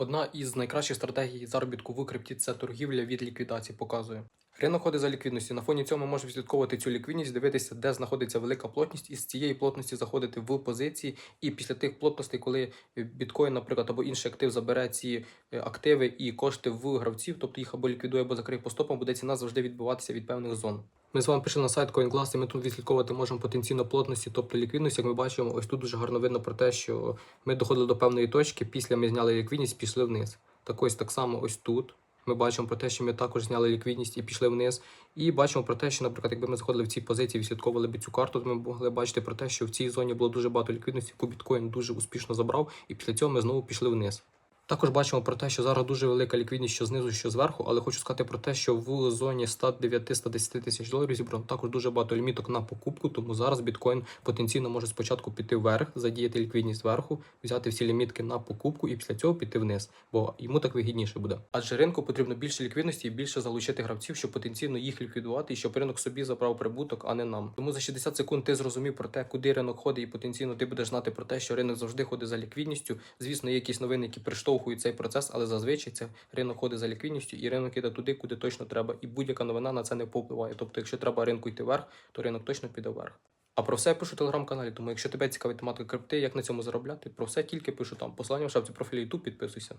Одна із найкращих стратегій заробітку в крипті це торгівля від ліквідації показує. Ринок ходить за ліквідністю. На фоні цього ми можемо відслідковувати цю ліквідність, дивитися, де знаходиться велика плотність, і з цієї плотності заходити в позиції. І після тих плотностей, коли біткоін, наприклад, або інший актив забере ці е, активи і кошти в гравців, тобто їх або ліквідує, або закриє по стопам, буде ціна завжди відбиватися від певних зон. Ми з вами пішли на сайт CoinGlass, і ми тут відслідковувати можемо потенційно плотності, тобто ліквідність. Як ми бачимо, ось тут дуже гарно видно про те, що ми доходили до певної точки. Після ми зняли ліквідність, пішли вниз. Так ось так само ось тут. Ми бачимо про те, що ми також зняли ліквідність і пішли вниз. І бачимо про те, що, наприклад, якби ми заходили в ці позиції, відслідковували б цю карту, то ми могли бачити про те, що в цій зоні було дуже багато ліквідності, яку біткоін дуже успішно забрав, і після цього ми знову пішли вниз. Також бачимо про те, що зараз дуже велика ліквідність, що знизу, що зверху, але хочу сказати про те, що в зоні 109-110 тисяч доларів зібрано також дуже багато ліміток на покупку, тому зараз біткоін потенційно може спочатку піти вверх, задіяти ліквідність зверху, взяти всі лімітки на покупку і після цього піти вниз, бо йому так вигідніше буде. Адже ринку потрібно більше ліквідності і більше залучити гравців, щоб потенційно їх ліквідувати і щоб ринок собі забрав прибуток, а не нам. Тому за 60 секунд ти зрозумів про те, куди ринок ходить, і потенційно ти будеш знати про те, що ринок завжди ходить за ліквідністю. Звісно, є якісь новини, які приштовхують цей процес, але зазвичай це ринок ходить за ліквідністю, і ринок іде туди, куди точно треба. І будь-яка новина на це не повпливає. Тобто, якщо треба ринку йти вверх, то ринок точно піде вверх. А про все я пишу в телеграм-каналі. Тому якщо тебе цікавить тематика крипти, як на цьому заробляти, про все тільки пишу там. Посилання в шапці профілі YouTube, підписуйся.